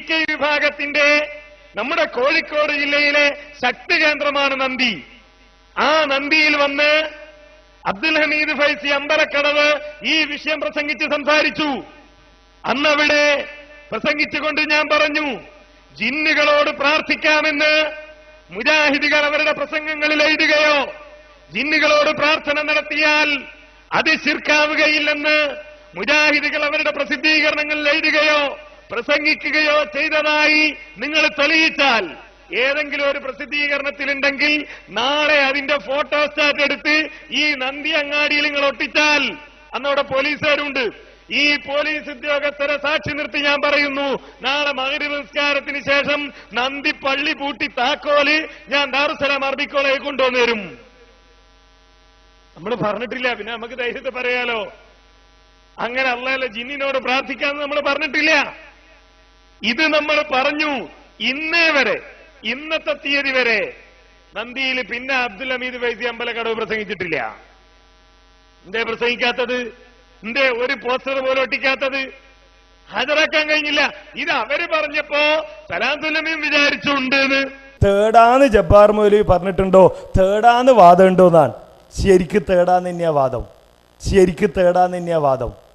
K വിഭാഗത്തിന്റെ നമ്മുടെ കോഴിക്കോട് ജില്ലയിലെ ശക്തി കേന്ദ്രമാണ് നന്ദി. ആ നന്ദിയിൽ വന്ന് അബ്ദുൽ ഹമീദ് ഫൈസി അമ്പലക്കടവ് ഈ വിഷയം പ്രസംഗിച്ച് സംസാരിച്ചു. അന്നവിടെ പ്രസംഗിച്ചുകൊണ്ട് ഞാൻ പറഞ്ഞു ജിന്നുകളോട് പ്രാർത്ഥിക്കാമെന്ന് മുജാഹിദികൾ അവരുടെ പ്രസംഗങ്ങളിൽ എഴുതുകയോ ജിന്നുകളോട് പ്രാർത്ഥന നടത്തിയാൽ അത് ശിർക്കാവുകയില്ലെന്ന് മുജാഹിദികൾ അവരുടെ പ്രസിദ്ധീകരണങ്ങളിൽ എഴുതുകയോ പ്രസംഗിക്കുകയോ ചെയ്തതായി നിങ്ങൾ തെളിയിച്ചാൽ ഏതെങ്കിലും ഒരു പ്രസിദ്ധീകരണത്തിലുണ്ടെങ്കിൽ നാളെ അതിന്റെ ഫോട്ടോ സ്റ്റാറ്റ് എടുത്ത് ഈ നന്ദി അങ്ങാടിയിൽ നിങ്ങൾ ഒട്ടിച്ചാൽ. അന്നവിടെ പോലീസുകാരുണ്ട്. ഈ പോലീസ് ഉദ്യോഗസ്ഥരെ സാക്ഷി നിർത്തി ഞാൻ പറയുന്നു നാളെ മകരി നിസ്കാരത്തിന് ശേഷം നന്ദി പള്ളി പൂട്ടി താക്കോൽ ഞാൻ ദാറുസലാം അറബിക്കോളെ കൊണ്ടുവന്നു തരും നമ്മൾ പറഞ്ഞിട്ടില്ല പിന്നെ നമുക്ക് ധൈര്യത്തെ പറയാലോ. അങ്ങനെ അല്ലല്ലോ ജിന്നിനോട് പ്രാർത്ഥിക്കാന്ന് നമ്മൾ പറഞ്ഞിട്ടില്ല. ഇത് നമ്മൾ പറഞ്ഞു ഇന്നേ വരെ ഇന്നത്തെ തീയതി വരെ നന്ദിയിൽ പിന്നെ അബ്ദുൽ ഹമീദ് വൈസി അമ്പലക്കടവ് പ്രസംഗിച്ചിട്ടില്ല. എന്തേ പ്രസംഗിക്കാത്തത്? എന്തേ ഒരു പോസ്റ്റർ പോലും ഒട്ടിക്കാത്തത്? ഹാജരാക്കാൻ കഴിഞ്ഞില്ല. ഇത് അവർ പറഞ്ഞപ്പോ സലാംസുലമീം വിചാരിച്ചുണ്ട് തേടാന്ന് ജബ്ബാർ മൗലവി പറഞ്ഞിട്ടുണ്ടോ? തേടാന്ന് വാദം ഉണ്ടോ എന്നാണ്. ശരിക്ക് തേടാന്ന് തന്നെയാ വാദം. ശരിക്ക് തേടാന്ന് തന്നെയാ വാദം.